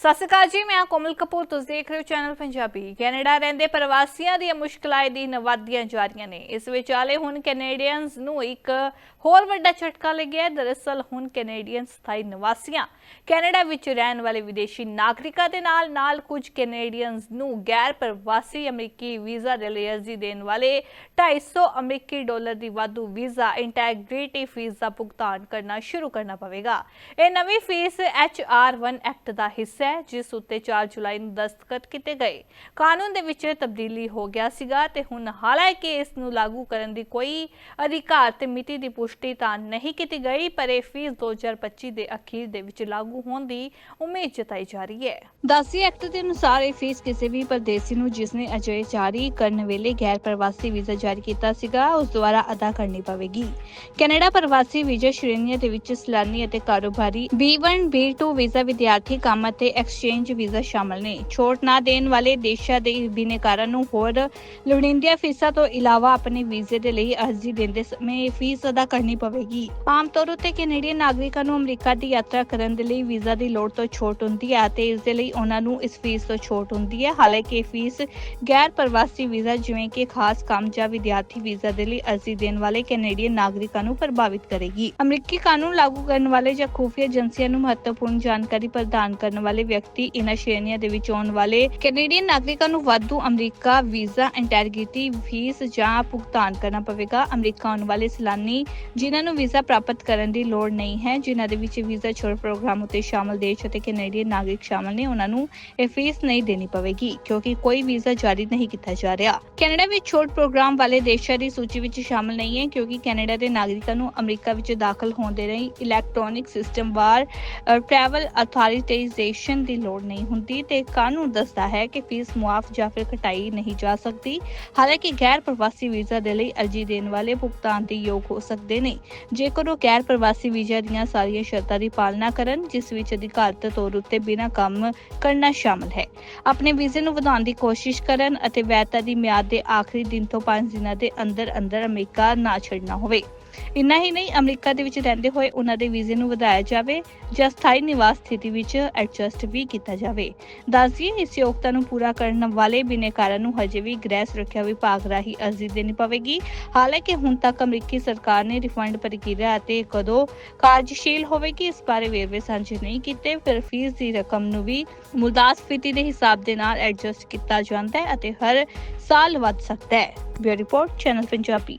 ਸਤਿ ਸ਼੍ਰੀ ਅਕਾਲ ਜੀ, ਮੈਂ ਕੋਮਲ ਕਪੂਰ। ਤੁਸੀਂ ਦੇਖ ਰਹੇ ਹੋ ਚੈਨਲ ਪੰਜਾਬੀ। ਕੈਨੇਡਾ ਰਹਿੰਦੇ ਪ੍ਰਵਾਸੀਆਂ ਦੀਆਂ ਮੁਸ਼ਕਲਾਂ ਦੀ ਨਵਾਦੀਆਂ ਵਧਦੀਆਂ ਜਾ ਰਹੀਆਂ ਨੇ। ਇਸ ਵਿਚਾਲੇ ਹੁਣ ਕੈਨੇਡੀਅਨਸ ਨੂੰ ਇੱਕ ਹੋਰ ਵੱਡਾ ਝਟਕਾ ਲੱਗਿਆ ਦਰਅਸਲ ਹੁਣ ਕੈਨੇਡੀਅਨ ਸਥਾਈ ਨਿਵਾਸੀਆਂ ਕੈਨੇਡਾ ਵਿੱਚ ਰਹਿਣ ਵਾਲੇ ਵਿਦੇਸ਼ੀ ਨਾਗਰਿਕਾਂ ਦੇ ਨਾਲ ਨਾਲ ਕੁਝ ਕੈਨੇਡੀਅਨਸ ਨੂੰ ਗੈਰ ਪ੍ਰਵਾਸੀ ਅਮਰੀਕੀ ਵੀਜ਼ਾ ਦੇ ਲਈ ਅਰਜ਼ੀ ਦੇਣ ਵਾਲੇ 250 ਅਮਰੀਕੀ ਡਾਲਰ ਦੀ ਵਾਧੂ ਵੀਜ਼ਾ ਇੰਟੈਗ੍ਰਿਟੀ ਫੀਸ ਦਾ ਭੁਗਤਾਨ ਕਰਨਾ ਸ਼ੁਰੂ ਕਰਨਾ ਪਵੇਗਾ। ਇਹ ਨਵੀਂ ਫੀਸ HR1 ਐਕਟ ਦਾ ਹਿੱਸਾ ਹੈ, ਜਿਸ ਉੱਤੇ 4 ਜੁਲਾਈ ਨੂੰ ਦਸਤਖਤ ਕੀਤੇ ਗਏ। ਕਾਨੂੰਨ ਦੇ ਵਿੱਚ ਤਬਦੀਲੀ ਹੋ ਗਿਆ ਸੀਗਾ ਤੇ ਹੁਣ ਹਾਲਾਂਕਿ ਇਸ ਨੂੰ ਲਾਗੂ ਕਰਨ ਦੀ ਕੋਈ ਅਧਿਕਾਰ ਤੇ ਮਿਤੀ ਦੀ ਪੁਸ਼ਟੀ ਤਾਂ ਨਹੀਂ ਕੀਤੀ ਗਈ, ਪਰ ਇਹ ਫੀਸ 2025 ਦੇ ਅਖੀਰ ਦੇ ਵਿੱਚ ਲਾਗੂ ਹੋਣ ਦੀ ਉਮੀਦ ਜਤਾਈ ਜਾ ਰਹੀ ਹੈ। ਦਾਸੀ ਐਕਟ ਦੇ ਅਨੁਸਾਰ ਇਹ ਫੀਸ ਕਿਸੇ ਵੀ ਪਰਦੇਸੀ ਨੂੰ ਜਿਸਨੇ ਅਜੇ ਜਾਰੀ ਕਰਨ ਵੇਲੇ ਗੈਰ ਪ੍ਰਵਾਸੀ ਵੀਜ਼ਾ ਜਾਰੀ ਕੀਤਾ ਸੀਗਾ, ਉਸ ਦੁਆਰਾ ਅਦਾ ਕਰਨੀ ਪਵੇਗੀ। ਕੈਨੇਡਾ ਪ੍ਰਵਾਸੀ ਵੀਜ਼ਾ ਸ਼੍ਰੇਣੀਆਂ ਦੇ ਵਿੱਚ ਸੈਲਾਨੀ ਅਤੇ ਕਾਰੋਬਾਰੀ B1 B2 ਵੀਜ਼ਾ ਵਿਦਿਆਰਥੀ ਕੰਮ ਅਤੇ ਐਕਸਚੇਂਜ ਵੀਜ਼ਾ ਸ਼ਾਮਲ ਨੇ। ਛੋਟ ਨਾ ਦੇਣ ਵਾਲੇ ਦੇਸ਼ਾਂ ਦੇ ਬਿਨੇਕਾਰਾਂ ਨੂੰ ਹੋਰ ਲੋੜੀਂਦੀਆਂ ਫੀਸਾਂ ਤੋਂ ਇਲਾਵਾ ਆਪਣੇ ਵੀਜ਼ੇ ਦੇ ਲਈ ਅਰਜ਼ੀ ਦਿੰਦੇ ਸਮੇਂ ਫੀਸ ਅਦਾ ਕਰਨੀ ਪਵੇਗੀ। ਆਮ ਤੌਰ ਉੱਤੇ ਕੈਨੇਡੀਅਨ ਨਾਗਰਿਕਾਂ ਨੂੰ ਅਮਰੀਕਾ ਦੀ ਯਾਤਰਾ ਕਰਨ ਦੇ ਲਈ ਵੀਜ਼ਾ ਦੀ ਲੋੜ ਤੋਂ ਛੋਟ ਹੁੰਦੀ ਹੈ ਅਤੇ ਇਸ ਦੇ ਲਈ ਉਹਨਾਂ ਨੂੰ ਇਸ ਫੀਸ ਤੋਂ ਛੋਟ ਹੁੰਦੀ ਹੈ। ਹਾਲਾਂਕਿ ਇਹ ਫੀਸ ਗੈਰ ਪ੍ਰਵਾਸੀ ਵੀਜ਼ਾ ਜਿਵੇਂ ਕਿ ਖਾਸ ਕੰਮ ਜਾਂ ਵਿਦਿਆਰਥੀ ਵੀਜ਼ਾ ਦੇ ਲਈ ਅਰਜ਼ੀ ਦੇਣ ਵਾਲੇ ਕੈਨੇਡੀਅਨ ਨਾਗਰਿਕਾਂ ਨੂੰ ਪ੍ਰਭਾਵਿਤ ਕਰੇਗੀ। ਅਮਰੀਕੀ ਕਾਨੂੰਨ ਲਾਗੂ ਕਰਨ ਵਾਲੇ ਜਾਂ ਖੂਫੀਆ ਏਜੰਸੀਆਂ ਨੂੰ ਮਹੱਤਵਪੂਰਨ ਜਾਣਕਾਰੀ ਪ੍ਰਦਾਨ ਕਰਨ ਵਾਲੇ ਵਿਅਕਤੀ ਇਨ੍ਹਾਂ ਸ਼੍ਰੇਣੀਆਂ ਦੇ ਵਿੱਚ ਆਉਣ ਵਾਲੇ ਕੈਨੇਡੀਅਨ ਨਾਗਰਿਕਾਂ ਨੂੰ ਵਾਧੂ ਅਮਰੀਕਾ ਵੀਜ਼ਾ ਇੰਟੈਗ੍ਰਿਟੀ ਫੀਸ ਜਾਂ ਭੁਗਤਾਨ ਕਰਨਾ ਪਵੇਗਾ। ਅਮਰੀਕਾ ਆਉਣ ਵਾਲੇ ਸੈਲਾਨੀ ਜਿਨ੍ਹਾਂ ਨੂੰ ਵੀਜ਼ਾ ਪ੍ਰਾਪਤ ਕਰਨ ਦੀ ਲੋੜ ਨਹੀਂ ਹੈ, ਜਿਨ੍ਹਾਂ ਦੇ ਵਿੱਚ ਵੀਜ਼ਾ ਛੋੜ ਪ੍ਰੋਗਰਾਮ ਉੱਤੇ ਸ਼ਾਮਲ ਦੇਸ਼ ਅਤੇ ਕੈਨੇਡੀਅਨ ਨਾਗਰਿਕ ਸ਼ਾਮਲ ਨੇ, ਉਹਨਾਂ ਨੂੰ ਇਹ ਫੀਸ ਨਹੀਂ ਦੇਣੀ ਪਵੇਗੀ, ਕਿਉਂਕਿ ਕੋਈ ਵੀਜ਼ਾ ਜਾਰੀ ਨਹੀਂ ਕੀਤਾ ਜਾ ਰਿਹਾ। ਕੈਨੇਡਾ ਵਿੱਚ ਛੋਟ ਪ੍ਰੋਗਰਾਮ ਵਾਲੇ ਦੇਸ਼ਾਂ ਦੀ ਸੂਚੀ ਵਿੱਚ ਸ਼ਾਮਲ ਨਹੀਂ ਹੈ, ਕਿਉਂਕਿ ਕੈਨੇਡਾ ਦੇ ਨਾਗਰਿਕਾਂ ਨੂੰ ਅਮਰੀਕਾ ਵਿੱਚ ਦਾਖਲ ਹੋਣ ਦੇ ਲਈ electronic system for travel travel authorisation ਦੀ ਲੋੜ ਨਹੀਂ ਹੁੰਦੀ ਤੇ ਕਾਨੂੰਨ ਦੱਸਦਾ ਹੈ ਕਿ ਫੀਸ ਮੁਆਫ ਜਾਂ ਫਿਰ ਘਟਾਈ ਨਹੀਂ ਜਾ ਸਕਦੀ। ਹਾਲਾਂਕਿ ਗੈਰ ਪ੍ਰਵਾਸੀ ਵੀਜ਼ਾ ਦੇ ਲਈ ਅਰਜ਼ੀ ਦੇਣ ਵਾਲੇ ਭੁਗਤਾਨ ਦੇ ਯੋਗ ਹੋ ਸਕਦੇ ਨੇ। ਜੇਕਰ ਉਹ ਗੈਰ ਪ੍ਰਵਾਸੀ ਵੀਜ਼ਾ ਦੀਆਂ ਸਾਰੀਆਂ ਸ਼ਰਤਾਂ ਦੀ ਪਾਲਣਾ ਕਰਨ, ਜਿਸ ਵਿੱਚ ਅਧਿਕਾਰਤ ਤੌਰ ਉੱਤੇ ਬਿਨਾਂ ਕੰਮ ਕਰਨਾ ਸ਼ਾਮਲ ਹੈ। ਆਪਣੇ ਵੀਜ਼ੇ ਨੂੰ ਵਧਾਉਣ ਦੀ ਕੋਸ਼ਿਸ਼ ਕਰਨ ਅਤੇ ਵੈਧਤਾ ਦੀ ਮਿਆਦ ਦੇ ਆਖਰੀ ਦਿਨ ਤੋਂ 5 ਦਿਨਾਂ ਦੇ ਅੰਦਰ ਅੰਦਰ ਅਮਰੀਕਾ ਨਾ ਛੱਡਣਾ ਹੋਵੇ। ਇੰਨਾ ਹੀ ਨਹੀਂ, ਅਮਰੀਕਾ ਦੇ ਵਿੱਚ ਰਹਿੰਦੇ ਹੋਏ ਉਹਨਾਂ ਦੇ ਵੀਜ਼ੇ ਨੂੰ ਵਧਾਇਆ ਜਾਵੇ ਜਾਂ ਸਥਾਈ ਨਿਵਾਸ ਸਥਿਤੀ ਵਿੱਚ ਐਡਜਸਟ ਵੀ ਕੀਤਾ ਜਾਵੇ। ਦੱਸਦੀਏ ਇਸ ਯੋਗਤਾ ਨੂੰ ਪੂਰਾ ਕਰਨ ਵਾਲੇ ਬਿਨੇਕਾਰਾਂ ਨੂੰ ਹਜੇ ਵੀ ਗ੍ਰਹਿ ਸੁਰੱਖਿਆ ਵਿਭਾਗ ਰਾਹੀਂ ਅਰਜ਼ੀ ਦੇਣੀ ਪਵੇਗੀ। ਹਾਲਾਂਕਿ ਹੁਣ ਤੱਕ ਅਮਰੀਕੀ ਸਰਕਾਰ ਨੇ ਰਿਫੰਡ ਪ੍ਰਕਿਰਿਆ ਅਤੇ ਕਦੋਂ ਕਾਰਜਸ਼ੀਲ ਹੋਵੇਗੀ, ਇਸ ਬਾਰੇ ਵੇਰਵੇ ਸਾਂਝੇ ਨਹੀਂ ਕੀਤੇ। ਫਿਰ ਫੀਸ ਦੀ ਰਕਮ ਨੂੰ ਵੀ ਮੁਦਾਸਫੀਤੀ ਦੇ ਹਿਸਾਬ ਦੇ ਨਾਲ ਐਡਜਸਟ ਕੀਤਾ ਜਾਂਦਾ ਹੈ ਅਤੇ ਹਰ ਸਾਲ ਵੱਧ ਸਕਦਾ ਹੈ। Bureau report, channel Punjabi.